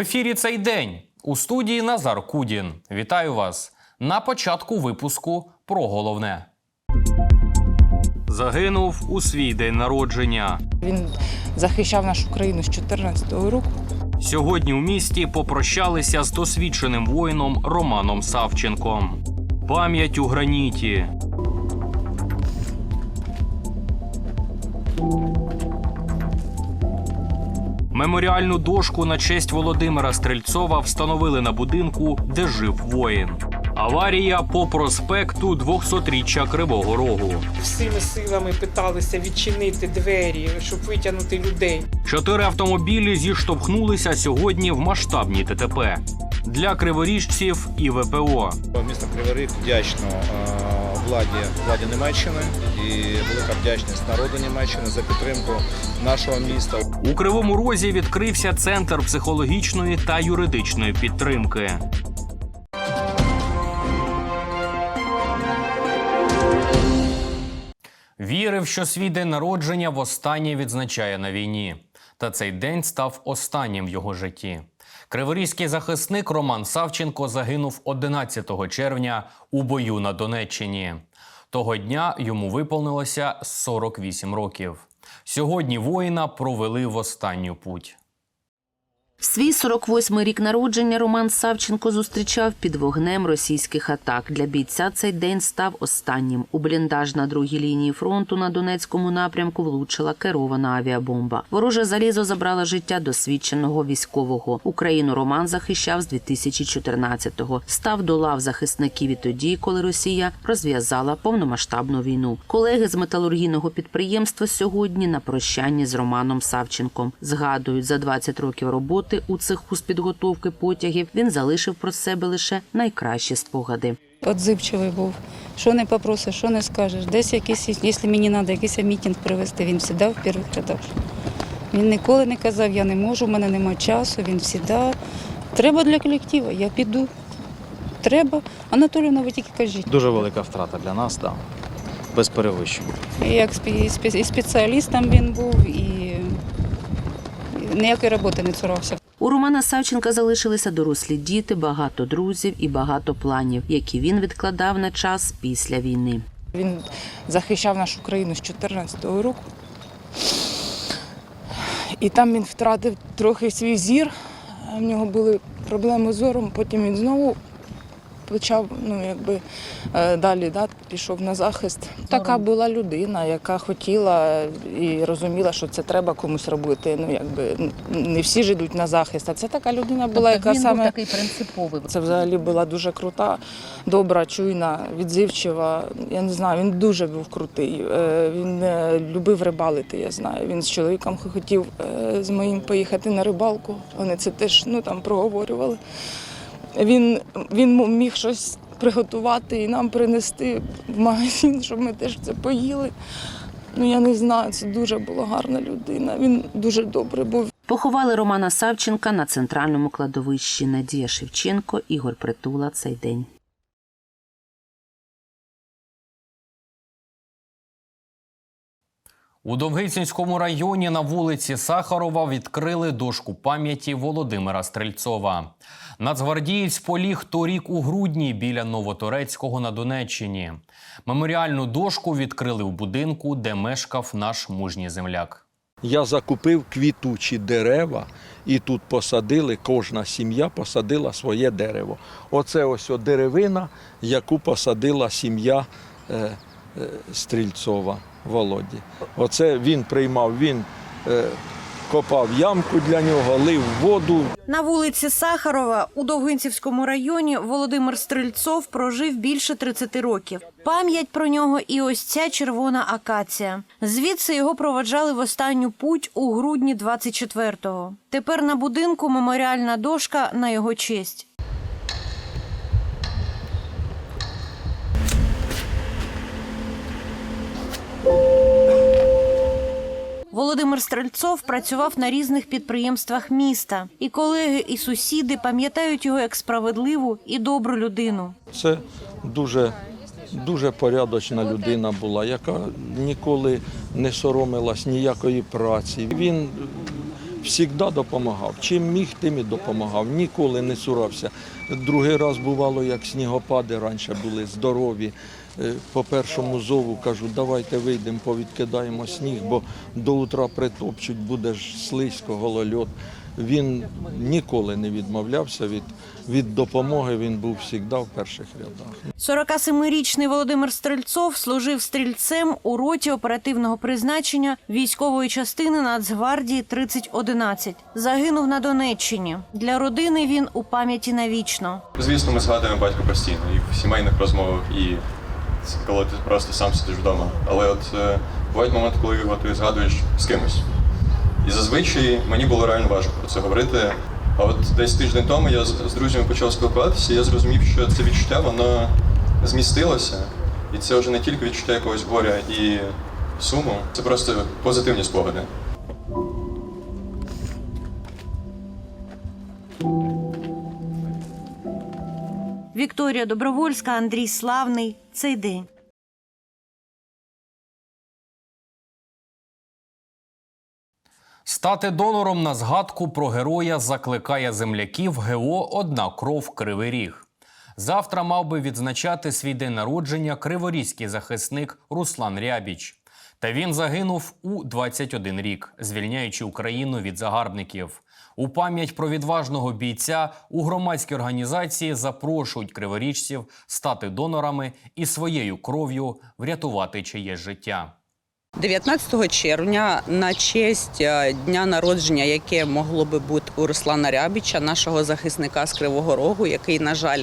ефірі цей день у студії Назар Кудін. Вітаю вас на початку випуску про головне. Загинув у свій день народження. Він захищав нашу країну з 14-го року. Сьогодні у місті попрощалися з досвідченим воїном Романом Савченком. Пам'ять у граніті. Меморіальну дошку на честь Володимира Стрельцова встановили на будинку, де жив воїн. Аварія по проспекту 200-річчя Кривого Рогу. Всіми силами питалися відчинити двері, щоб витягнути людей. Чотири автомобілі зіштовхнулися сьогодні в масштабній ТТП. Для криворіжців і ВПО. Місто Кривий Ріг вдячно е, владі, владі Німеччини і велика вдячність народу Німеччини за підтримку нашого міста. У Кривому Розі відкрився центр психологічної та юридичної підтримки. Вірив, що свій день народження востаннє відзначає на війні. Та цей день став останнім в його житті. Криворізький захисник Роман Савченко загинув 11 червня у бою на Донеччині. Того дня йому виповнилося 48 років. Сьогодні воїна провели в останню путь. Свій 48-й рік народження Роман Савченко зустрічав під вогнем російських атак. Для бійця цей день став останнім. У бліндаж на другій лінії фронту на Донецькому напрямку влучила керована авіабомба. Вороже залізо забрало життя досвідченого військового. Україну Роман захищав з 2014-го. Став до лав захисників і тоді, коли Росія розв'язала повномасштабну війну. Колеги з металургійного підприємства сьогодні на прощанні з Романом Савченком згадують за 20 років роботи у цеху з підготовки потягів. Він залишив про себе лише найкращі спогади. Отзивчивий був. Що не попросиш, що не скажеш. Десь якийсь, якщо мені треба якийсь мітинг привезти, він завжди в перших рядах. Він ніколи не казав, я не можу, в мене немає часу. Він завжди. Треба для колективу, я піду. Треба. Анатоліївна, ви тільки кажіть. Дуже велика втрата для нас, так. Без перевищень. Як і спеціалістом він був, і ніякої роботи не цурався. У Романа Савченка залишилися дорослі діти, багато друзів і багато планів, які він відкладав на час після війни. Він захищав нашу країну з 14-го року. І там він втратив трохи свій зір. В нього були проблеми з зором, потім він знову почав, ну якби е, далі да, пішов на захист. Така була людина, яка хотіла і розуміла, що це треба комусь робити. Ну якби не всі ж йдуть на захист, а це така людина була, яка саме такий принциповий. це взагалі була дуже крута, добра, чуйна, відзивчива. Я не знаю, він дуже був крутий. Е, Він е, любив рибалити, я знаю. Він з чоловіком хотів е, з моїм поїхати на рибалку. Вони це теж ну, там проговорювали. Він, він міг щось приготувати і нам принести в магазин, щоб ми теж це поїли. Ну я не знаю, це дуже була гарна людина. Він дуже добре був. Поховали Романа Савченка на центральному кладовищі Надія Шевченко, Ігор Притула цей день. У Довгицінському районі на вулиці Сахарова відкрили дошку пам'яті Володимира Стрельцова. Нацгвардієць поліг торік у грудні біля Новоторецького на Донеччині. Меморіальну дошку відкрили в будинку, де мешкав наш мужній земляк. Я закупив квітучі дерева і тут посадили, кожна сім'я посадила своє дерево. Оце ось деревина, яку посадила сім'я е, е, Стрільцова Володі. Оце він приймав, він е, копав ямку для нього, лив воду, На вулиці Сахарова у Довгинцівському районі Володимир Стрельцов прожив більше 30 років. Пам'ять про нього і ось ця червона акація. Звідси його проваджали в останню путь у грудні 24-го. Тепер на будинку меморіальна дошка на його честь. Володимир Стрельцов працював на різних підприємствах міста, і колеги, і сусіди пам'ятають його як справедливу і добру людину. Це дуже, дуже порядочна людина була, яка ніколи не соромилась ніякої праці. Він Всігда допомагав. Чим міг, тим і допомагав. Ніколи не сурався. Другий раз бувало, як снігопади раніше були здорові. Е, По першому зову кажу, давайте вийдемо, повідкидаємо сніг, бо до утра притопчуть, буде ж слизько, голольот. Він ніколи не відмовлявся від, від допомоги, він був завжди в перших рядах. 47-річний Володимир Стрельцов служив стрільцем у роті оперативного призначення військової частини Нацгвардії 3011. Загинув на Донеччині. Для родини він у пам'яті навічно. Звісно, ми згадуємо батька постійно і в сімейних розмовах, і коли ти просто сам сидиш вдома. Але от е, бувають моменти, коли його ти згадуєш з кимось. І зазвичай мені було реально важко про це говорити. А от десь тиждень тому я з, з друзями почав спілкуватися, і я зрозумів, що це відчуття воно змістилося. І це вже не тільки відчуття якогось горя і суму, це просто позитивні спогади. Вікторія Добровольська, Андрій Славний. Цей день. Стати донором на згадку про героя закликає земляків ГО Одна кров Кривий Ріг. Завтра мав би відзначати свій день народження криворізький захисник Руслан Рябіч. Та він загинув у 21 рік, звільняючи Україну від загарбників. У пам'ять про відважного бійця у громадській організації запрошують криворіжців стати донорами і своєю кров'ю врятувати чиєсь життя. 19 червня на честь е, дня народження, яке могло би бути у Руслана Рябіча, нашого захисника з Кривого Рогу, який, на жаль,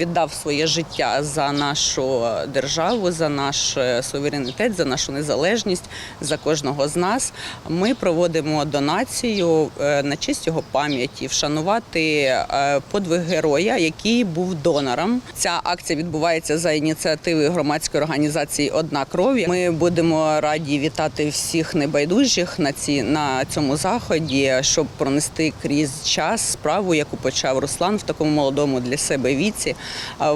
віддав своє життя за нашу державу, за наш е, суверенітет, за нашу незалежність, за кожного з нас. Ми проводимо донацію е, на честь його пам'яті, вшанувати е, подвиг героя, який був донором. Ця акція відбувається за ініціативи громадської організації Одна кров. Ми будемо раді вітати всіх небайдужих на ці на цьому заході, щоб пронести крізь час справу, яку почав Руслан в такому молодому для себе віці, а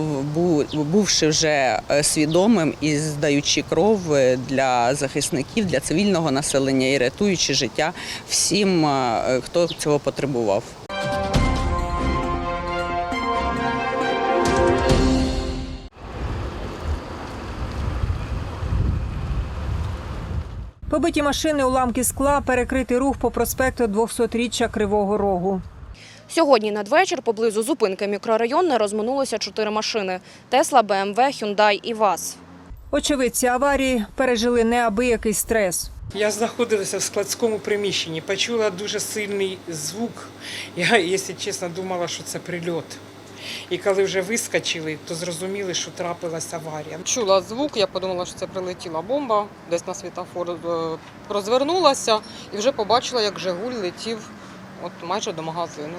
бувши вже е, свідомим і здаючи кров для захисників, для цивільного населення і рятуючи життя всім, е, хто цього потребував. Побиті машини, уламки скла, перекритий рух по проспекту 200-річчя Кривого Рогу. Сьогодні надвечір поблизу зупинки мікрорайонне розминулося чотири машини: Тесла, БМВ, Хюндай і ВАЗ. Очевидці аварії пережили неабиякий стрес. Я знаходилася в складському приміщенні, почула дуже сильний звук. Я, якщо чесно, думала, що це прильот. І коли вже вискочили, то зрозуміли, що трапилася аварія. Чула звук, я подумала, що це прилетіла бомба, десь на світофор е, розвернулася і вже побачила, як Жигуль летів от майже до магазину.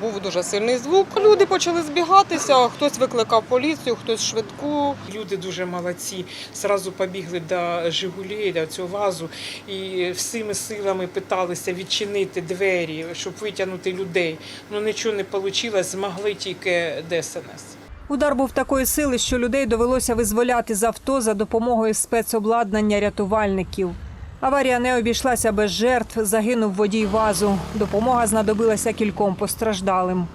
Був дуже сильний звук. Люди почали збігатися, хтось викликав поліцію, хтось швидку. Люди дуже молодці. Зразу побігли до Жигулі, до цього вазу, і всіми силами питалися відчинити двері, щоб витягнути людей. Ну нічого не вийшло, змогли тільки ДСНС. Удар був такої сили, що людей довелося визволяти з авто за допомогою спецобладнання рятувальників. Аварія не обійшлася без жертв. Загинув водій вазу. Допомога знадобилася кільком постраждалим.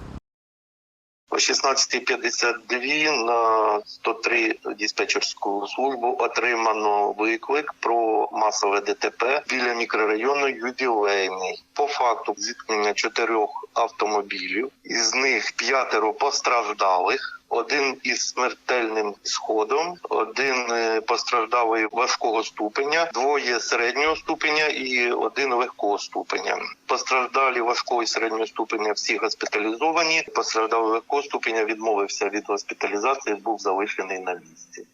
О 16.52 на 103 диспетчерську службу отримано виклик про масове ДТП біля мікрорайону Ювілейний. По факту зіткнення чотирьох автомобілів, із них п'ятеро постраждалих. Один із смертельним сходом, один е, постраждалий важкого ступеня, двоє середнього ступеня і один легкого ступеня. Постраждалі важкого і середнього ступеня всі госпіталізовані. Постраждалий легкого ступеня відмовився від госпіталізації, був залишений на місці.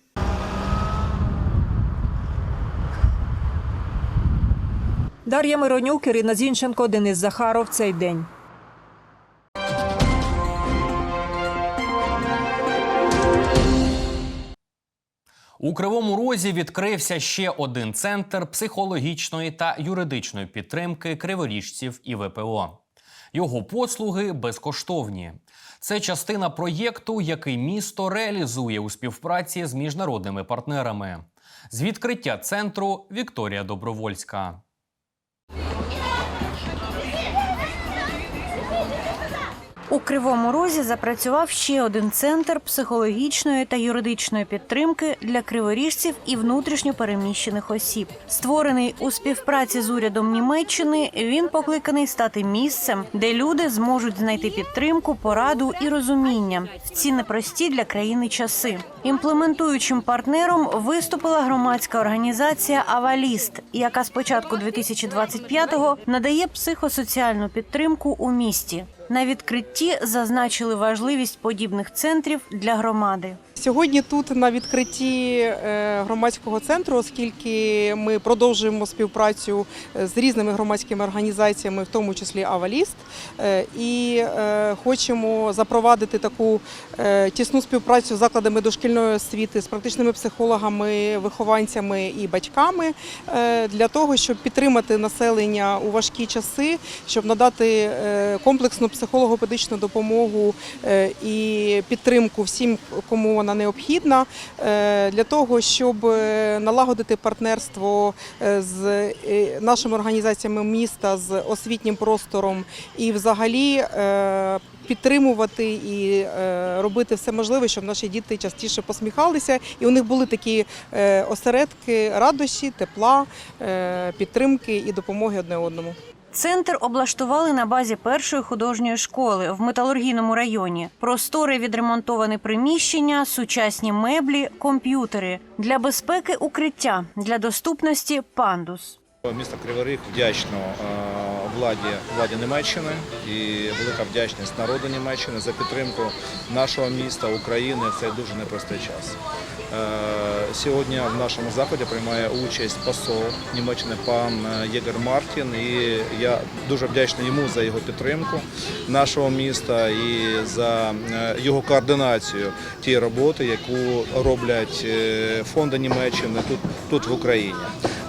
Дар'я Миронюк, Ірина Зінченко, Денис Захаров. Цей день. У Кривому Розі відкрився ще один центр психологічної та юридичної підтримки криворіжців і ВПО. Його послуги безкоштовні. Це частина проєкту, який місто реалізує у співпраці з міжнародними партнерами. З відкриття центру Вікторія Добровольська. У Кривому Розі запрацював ще один центр психологічної та юридичної підтримки для криворіжців і внутрішньо переміщених осіб. Створений у співпраці з урядом Німеччини, він покликаний стати місцем, де люди зможуть знайти підтримку, пораду і розуміння в ці непрості для країни часи. Імплементуючим партнером виступила громадська організація Аваліст, яка з початку 2025-го надає психосоціальну підтримку у місті. На відкритті зазначили важливість подібних центрів для громади. Сьогодні тут на відкритті е, громадського центру, оскільки ми продовжуємо співпрацю е, з різними громадськими організаціями, в тому числі Аваліст, е, і хочемо запровадити таку тісну співпрацю з закладами дошкільної освіти, з практичними психологами, вихованцями і батьками для того, щоб підтримати населення у важкі часи, щоб надати комплексну психолого-педичну допомогу і підтримку всім, кому вона необхідна, е, для того, щоб е, налагодити партнерство е, з нашими організаціями міста, з освітнім простором і взагалі. Підтримувати і робити все можливе, щоб наші діти частіше посміхалися, і у них були такі осередки радощі, тепла, підтримки і допомоги одне одному. Центр облаштували на базі першої художньої школи в металургійному районі. Простори відремонтовані приміщення, сучасні меблі, комп'ютери для безпеки укриття, для доступності пандус. Місто Кривий вдячно е, владі, владі Німеччини і велика вдячність народу Німеччини за підтримку нашого міста, України в цей дуже непростий час. Е, Сьогодні в нашому заході приймає участь посол Німеччини пан е, Єгер Мартін. І я дуже вдячний йому за його підтримку нашого міста і за е, його координацію тієї роботи, яку роблять фонди Німеччини тут, тут в Україні.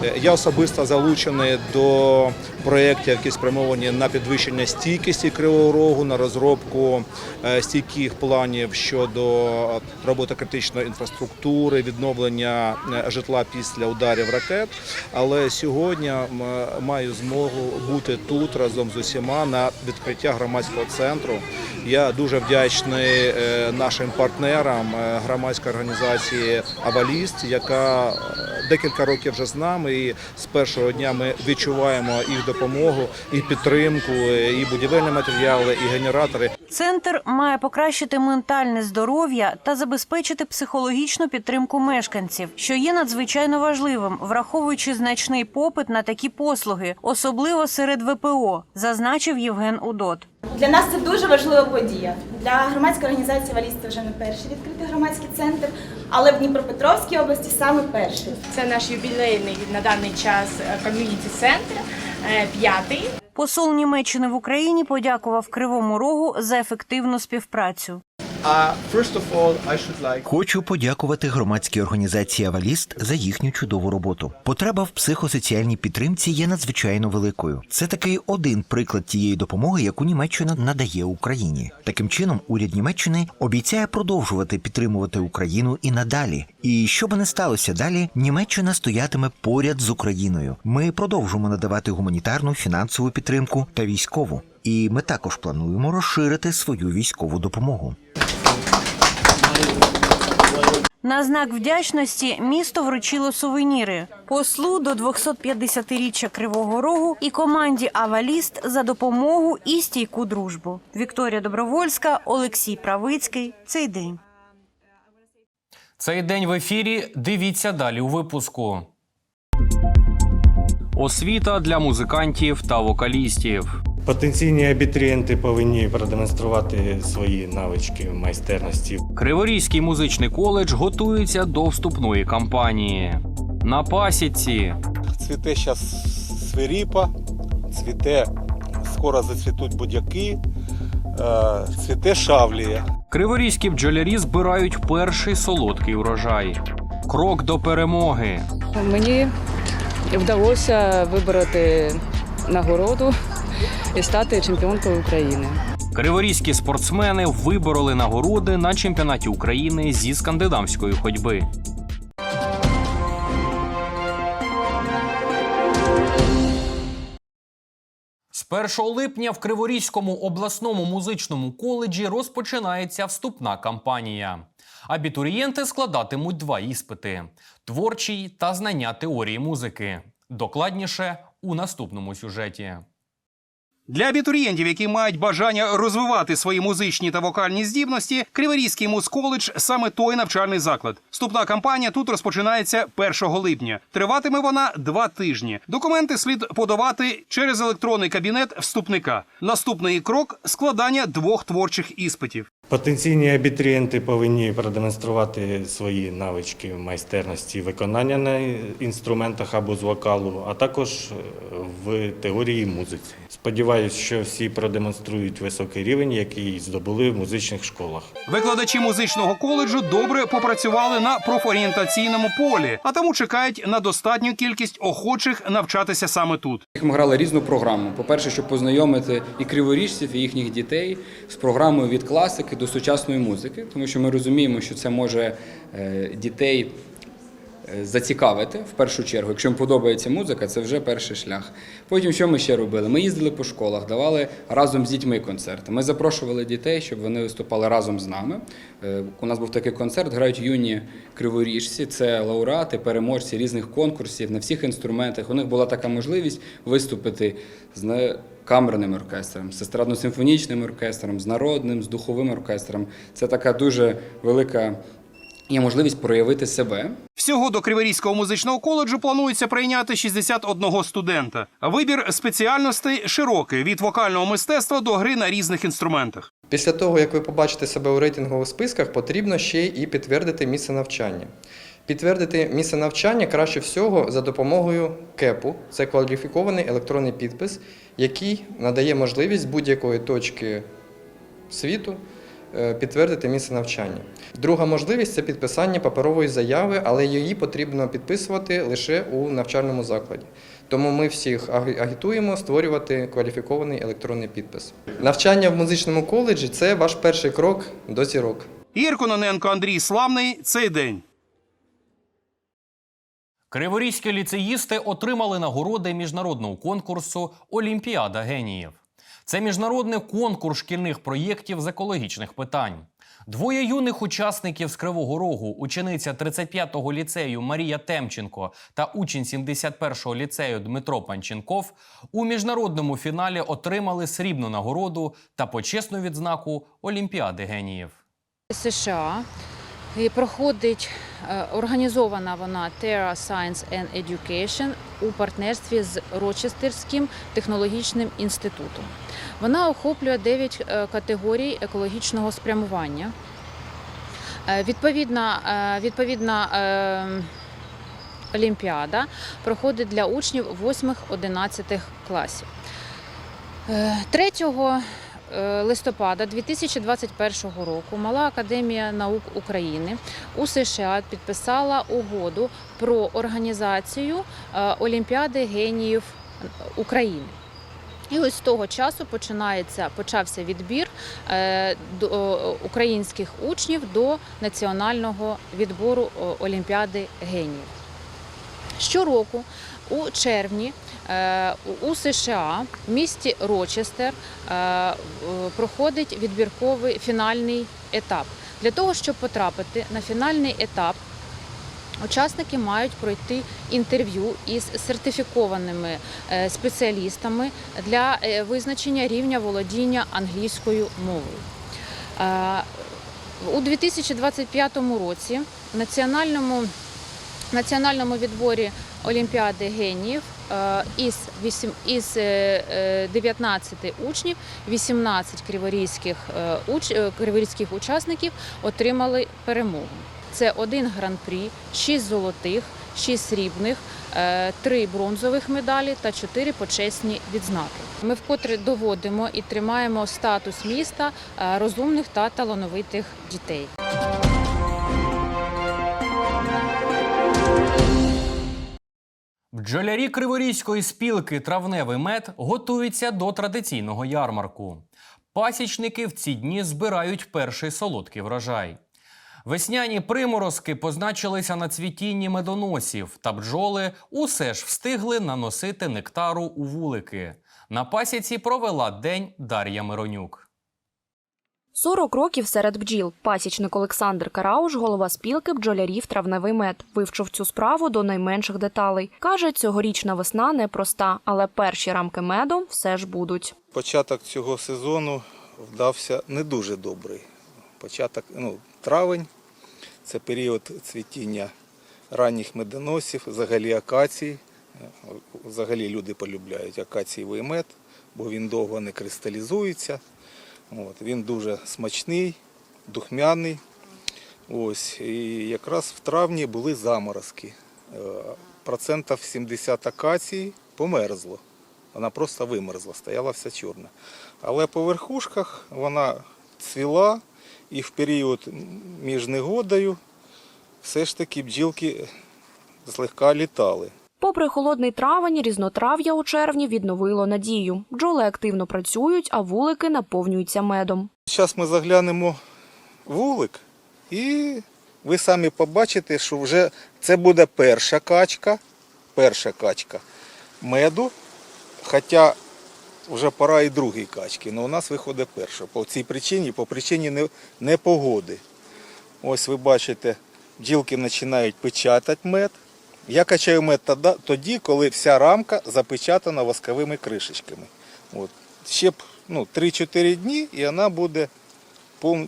Е, Я особисто залучений до проєктів, які спрямовані на підвищення стійкості Кривого Рогу, на розробку е, стійких планів щодо роботи критичної інфраструктури, відновлення е, житла після ударів ракет. Але сьогодні маю змогу бути тут разом з усіма на відкриття громадського центру. Я дуже вдячний е, нашим партнерам е, громадської організації Аваліст, яка е, декілька років вже з нами. І з першого дня ми відчуваємо їх допомогу і підтримку, і будівельні матеріали, і генератори. Центр має покращити ментальне здоров'я та забезпечити психологічну підтримку мешканців, що є надзвичайно важливим, враховуючи значний попит на такі послуги, особливо серед ВПО, зазначив Євген Удот. Для нас це дуже важлива подія. Для громадської організації «Валіст» це вже не перший відкритий громадський центр, але в Дніпропетровській області саме перший. Це наш юбілейний на даний час ком'юніті центр, п'ятий. Посол Німеччини в Україні подякував Кривому Рогу за ефективну співпрацю. Хочу подякувати громадській організації Аваліст за їхню чудову роботу. Потреба в психосоціальній підтримці є надзвичайно великою. Це такий один приклад тієї допомоги, яку Німеччина надає Україні. Таким чином, уряд Німеччини обіцяє продовжувати підтримувати Україну і надалі. І що би не сталося далі, Німеччина стоятиме поряд з Україною. Ми продовжимо надавати гуманітарну, фінансову підтримку та військову. І ми також плануємо розширити свою військову допомогу. На знак вдячності місто вручило сувеніри послу до 250-річчя Кривого Рогу і команді Аваліст за допомогу і стійку дружбу. Вікторія Добровольська, Олексій Правицький. Цей день. Цей день в ефірі. Дивіться далі у випуску. Освіта для музикантів та вокалістів. Потенційні абітурієнти повинні продемонструвати свої навички майстерності. Криворізький музичний коледж готується до вступної кампанії. На пасіці Цвіте зараз свиріпа, цвіте, скоро зацвітуть будяки, е, цвіте шавлія. криворізькі бджолярі збирають перший солодкий урожай. Крок до перемоги. Мені вдалося вибороти нагороду і стати чемпіонкою України. Криворізькі спортсмени вибороли нагороди на чемпіонаті України зі скандинавської ходьби. З 1 липня в Криворізькому обласному музичному коледжі розпочинається вступна кампанія. Абітурієнти складатимуть два іспити: творчий та знання теорії музики. Докладніше у наступному сюжеті. Для абітурієнтів, які мають бажання розвивати свої музичні та вокальні здібності, Криворізький музколедж саме той навчальний заклад. Вступна кампанія тут розпочинається 1 липня. Триватиме вона два тижні. Документи слід подавати через електронний кабінет вступника. Наступний крок складання двох творчих іспитів. Потенційні абітурієнти повинні продемонструвати свої навички майстерності виконання на інструментах або з вокалу, а також е, в теорії музиці. Сподіваюсь, що всі продемонструють високий рівень, який здобули в музичних школах. Викладачі музичного коледжу добре попрацювали на профорієнтаційному полі, а тому чекають на достатню кількість охочих навчатися саме тут. Ми грали різну програму. По-перше, щоб познайомити і криворіжців, і їхніх дітей з програмою від класики до сучасної музики, тому що ми розуміємо, що це може е, дітей е, зацікавити в першу чергу. Якщо їм подобається музика, це вже перший шлях. Потім що ми ще робили? Ми їздили по школах, давали разом з дітьми концерти. Ми запрошували дітей, щоб вони виступали разом з нами. Е, У нас був такий концерт, грають юні криворіжці, це лауреати, переможці різних конкурсів на всіх інструментах. У них була така можливість виступити з камерним оркестром, з естрадно-симфонічним оркестром, з народним, з духовим оркестром. Це така дуже велика є можливість проявити себе. Всього до Криворізького музичного коледжу планується прийняти 61 студента. Вибір спеціальностей широкий від вокального мистецтва до гри на різних інструментах. Після того, як ви побачите себе у рейтингових списках, потрібно ще і підтвердити місце навчання. Підтвердити місце навчання краще всього за допомогою КЕПу. Це кваліфікований електронний підпис, який надає можливість будь-якої точки світу е, підтвердити місце навчання. Друга можливість це підписання паперової заяви, але її потрібно підписувати лише у навчальному закладі. Тому ми всіх агітуємо створювати кваліфікований електронний підпис. Навчання в музичному коледжі це ваш перший крок до зірок. Ігор Кононенко, Андрій Славний. Цей день. Криворізькі ліцеїсти отримали нагороди міжнародного конкурсу Олімпіада геніїв. Це міжнародний конкурс шкільних проєктів з екологічних питань. Двоє юних учасників з Кривого Рогу, учениця 35-го ліцею Марія Темченко та учень 71-го ліцею Дмитро Панченков, у міжнародному фіналі отримали срібну нагороду та почесну відзнаку Олімпіади геніїв. США і проходить е, організована вона Terra Science and Education у партнерстві з Рочестерським технологічним інститутом. Вона охоплює 9 е, категорій екологічного спрямування. Е, Відповідна, відповідна олімпіада проходить для учнів 8-11 класів. Е, 3 е, листопада 2021 року Мала Академія наук України у США підписала угоду про організацію е, Олімпіади геніїв України. І ось з того часу починається почався відбір е, е, українських учнів до національного відбору е, Олімпіади геніїв. Щороку у червні е, у- США в місті Рочестер е, е, проходить відбірковий фінальний етап. Для того, щоб потрапити на фінальний етап, Учасники мають пройти інтерв'ю із сертифікованими спеціалістами для визначення рівня володіння англійською мовою. У 2025 році в національному, національному відборі Олімпіади геніїв е, із, вісім- із е, е, 19 учнів 18 криворізьких, е, уч, е, криворізьких учасників отримали перемогу. Це один гран-прі, 6 золотих, 6 срібних, 3 бронзових медалі та 4 почесні відзнаки. Ми вкотре доводимо і тримаємо статус міста е, розумних та талановитих дітей. Бджолярі Криворізької спілки Травневий мед готуються до традиційного ярмарку. Пасічники в ці дні збирають перший солодкий врожай. Весняні приморозки позначилися на цвітінні медоносів, та бджоли усе ж встигли наносити нектару у вулики. На пасіці провела день Дар'я Миронюк. 40 років серед бджіл. Пасічник Олександр Карауш, голова спілки бджолярів травневий мед, вивчив цю справу до найменших деталей. Каже, цьогорічна весна непроста, але перші рамки меду все ж будуть. Початок цього сезону вдався не дуже добрий. Початок, ну, травень це період цвітіння ранніх медоносів, взагалі акацій. Взагалі люди полюбляють акацієвий мед, бо він довго не кристалізується. От, він дуже смачний, духмяний. Ось, і якраз в травні були заморозки. Е, Процентів 70 акації померзло. Вона просто вимерзла, стояла вся чорна. Але по верхушках вона цвіла і в період між негодою все ж таки бджілки злегка літали. Попри холодний травень, різнотрав'я у червні відновило надію. Бджоли активно працюють, а вулики наповнюються медом. Зараз ми заглянемо вулик і ви самі побачите, що вже це буде перша качка, перша качка меду, хоча вже пора і другій качки, але у нас виходить перша. По цій причині, по причині непогоди. Ось ви бачите, бджілки починають печатати мед. Я качаю мед тоді- коли вся рамка запечатана восковими кришечками. От. Ще б ну, 3-4 дні і вона буде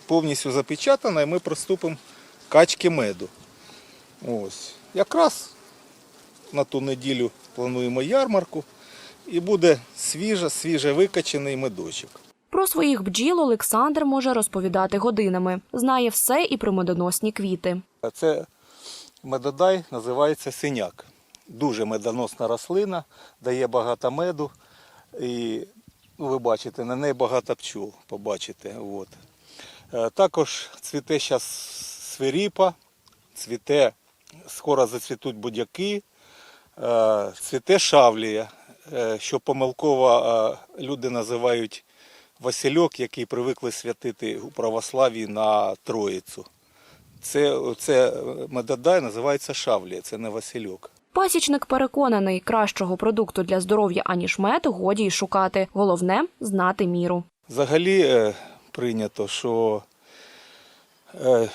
повністю запечатана, і ми приступимо качки меду. Ось. Якраз на ту неділю плануємо ярмарку і буде свіже, свіже викачений медочок. Про своїх бджіл Олександр може розповідати годинами. Знає все і про медоносні квіти. Це медодай називається синяк. Дуже медоносна рослина, дає багато меду. І ну, ви бачите, на неї багато пчол. Побачите. От. Е, Також цвіте зараз свиріпа, цвіте, скоро зацвітуть будяки, е, цвіте шавлія, е, що помилково люди називають Васильок, який привикли святити у православі на Троїцю. Це, це медодай називається шавлія, це не Васильок. Пасічник переконаний, кращого продукту для здоров'я аніж мед годі й шукати. Головне знати міру. Взагалі е, прийнято, що е,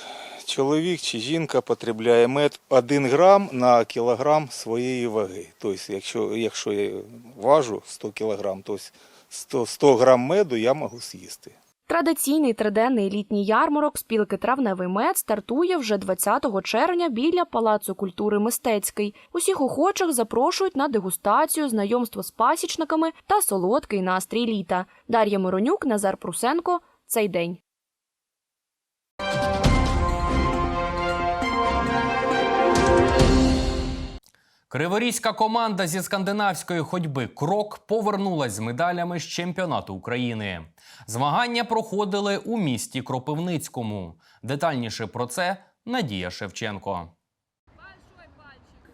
чоловік чи жінка потребляє мед 1 грам на кілограм своєї ваги. Тобто, якщо, якщо я важу 100 кілограм, то 100, 100 грам меду я можу з'їсти. Традиційний триденний літній ярмарок спілки Травневий мед стартує вже 20 червня біля Палацу культури Мистецький. Усіх охочих запрошують на дегустацію, знайомство з пасічниками та солодкий настрій літа. Дар'я Миронюк, Назар Прусенко. Цей день. Криворізька команда зі скандинавської ходьби Крок повернулась з медалями з чемпіонату України. Змагання проходили у місті Кропивницькому. Детальніше про це Надія Шевченко.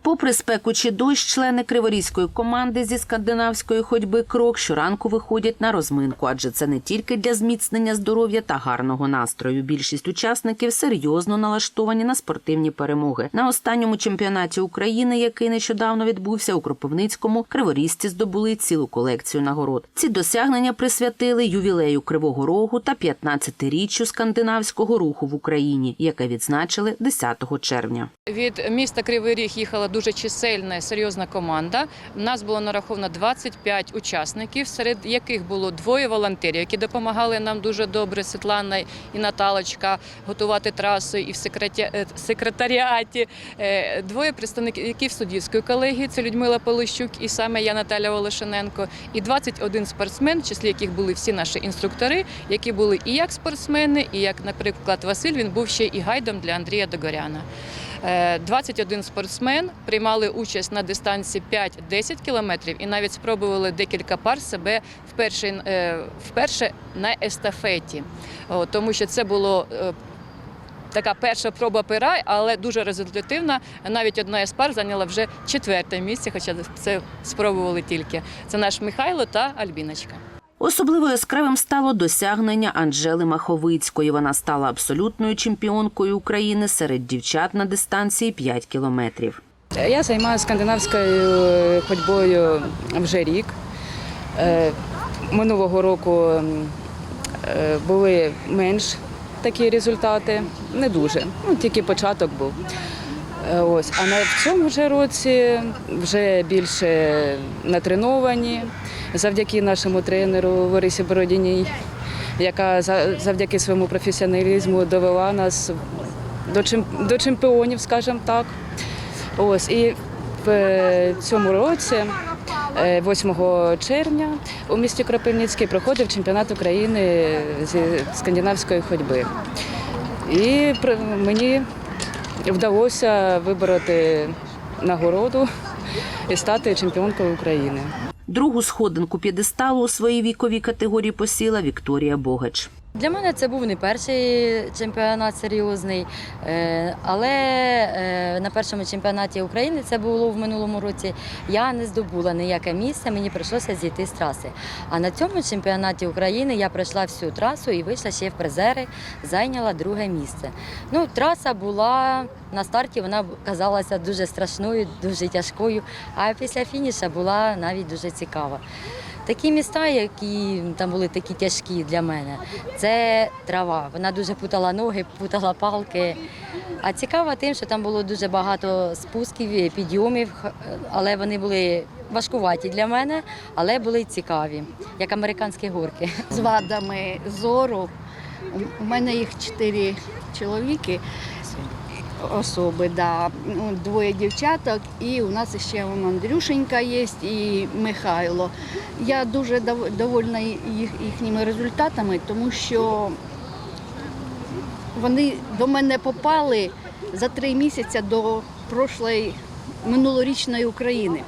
Попри спеку чи дощ, члени криворізької команди зі скандинавської ходьби крок щоранку виходять на розминку, адже це не тільки для зміцнення здоров'я та гарного настрою. Більшість учасників серйозно налаштовані на спортивні перемоги. На останньому чемпіонаті України, який нещодавно відбувся у Кропивницькому, криворізці здобули цілу колекцію нагород. Ці досягнення присвятили ювілею Кривого Рогу та 15-річчю скандинавського руху в Україні, яке відзначили 10 червня. Від міста Кривий Ріг їхала дуже чисельна, серйозна команда. У нас було нараховано 25 учасників, серед яких було двоє волонтерів, які допомагали нам дуже добре. Світлана і Наталочка готувати трасу і в е, секретаріаті. Е, Двоє представників суддівської колегії це Людмила Полищук і саме я Наталя Волошиненко. І 21 спортсмен, в числі яких були всі наші інструктори, які були і як спортсмени, і як, наприклад, Василь, він був ще і гайдом для Андрія Догоряна. Е, 21 спортсмен приймали участь на дистанції 5-10 кілометрів і навіть спробували декілька пар себе вперше, е, вперше на естафеті, тому що це було. е, Така перша проба пера, але дуже результативна. Навіть одна із пар зайняла вже четверте місце, хоча це спробували тільки. Це наш Михайло та Альбіночка. Особливо яскравим стало досягнення Анжели Маховицької. Вона стала абсолютною чемпіонкою України серед дівчат на дистанції 5 кілометрів. Я займаюся скандинавською ходьбою вже рік. Е, Минулого року е, були менш такі результати, не дуже. Ну, тільки початок був. Е, Ось. А на в цьому ж році вже більше натреновані завдяки нашому тренеру Ларисі Бородіній, яка за- завдяки своєму професіоналізму довела нас до, до чемпіонів, скажімо так. Ось. І в е, цьому році, е, 8 червня, у місті Кропивницький проходив чемпіонат України зі скандинавської ходьби. І мені вдалося вибороти нагороду і стати чемпіонкою України. Другу сходинку п'єдесталу у своїй віковій категорії посіла Вікторія Богач. Для мене це був не перший чемпіонат серйозний, е, але е, на першому чемпіонаті України це було в минулому році. Я не здобула ніяке місце, мені прийшлося зійти з траси. А на цьому чемпіонаті України я пройшла всю трасу і вийшла ще в призери, зайняла друге місце. Ну, траса була на старті, вона казалася дуже страшною, дуже тяжкою, а після фініша була навіть дуже цікава. Такі міста, які там були такі тяжкі для мене, це трава. Вона дуже путала ноги, путала палки. А цікаво тим, що там було дуже багато спусків, підйомів, але вони були важкуваті для мене, але були цікаві, як американські горки. з вадами зору. У мене їх чотири чоловіки, особи, да. Ну, двоє дівчаток, і у нас ще Андрюшенька є і Михайло. Я дуже довольна їх, їхніми результатами, тому що вони до мене попали за три місяці до прошлої минулорічної України.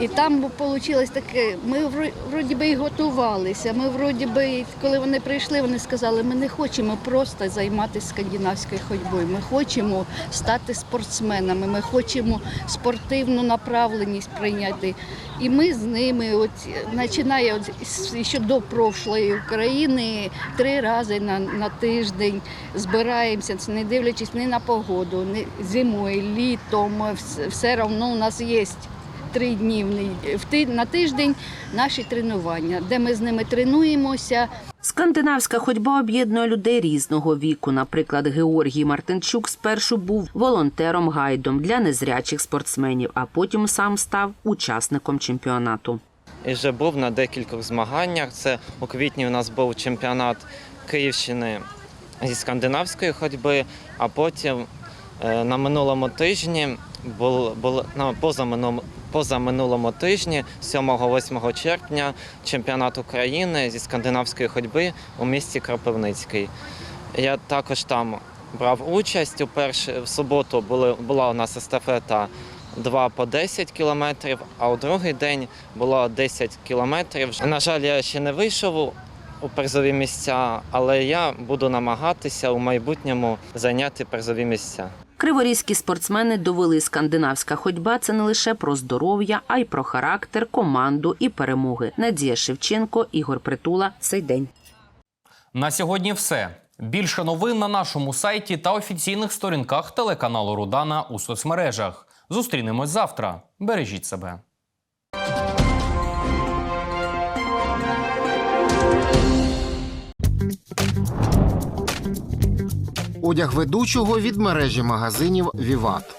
І там вийшло таке, ми вро- вроді би і готувалися. Ми вроді би, коли вони прийшли, вони сказали, ми не хочемо просто займатися скандинавською ходьбою. Ми хочемо стати спортсменами, ми хочемо спортивну направленість прийняти. І ми з ними, от починає от, ще до прошлої України, три рази на, на тиждень збираємося, не дивлячись ні на погоду, ні зимою, літом, все одно у нас є три дні в ти- на тиждень наші тренування, де ми з ними тренуємося. Скандинавська ходьба об'єднує людей різного віку. Наприклад, Георгій Мартинчук спершу був волонтером-гайдом для незрячих спортсменів, а потім сам став учасником чемпіонату. і вже був на декількох змаганнях. Це у квітні у нас був чемпіонат Київщини зі скандинавської ходьби, а потім на минулому тижні був, був на позаминулому, позаминулому тижні, 7-8 червня, чемпіонат України зі скандинавської ходьби у місті Кропивницький. Я також там брав участь. У перш... в суботу були, була у нас естафета 2 по 10 кілометрів, а у другий день було 10 кілометрів. На жаль, я ще не вийшов у призові місця, але я буду намагатися у майбутньому зайняти призові місця. Криворізькі спортсмени довели скандинавська ходьба це не лише про здоров'я, а й про характер, команду і перемоги. Надія Шевченко, Ігор Притула. Цей день. На сьогодні все. Більше новин на нашому сайті та офіційних сторінках телеканалу Рудана у соцмережах. Зустрінемось завтра. Бережіть себе. Одяг ведучого від мережі магазинів Віват.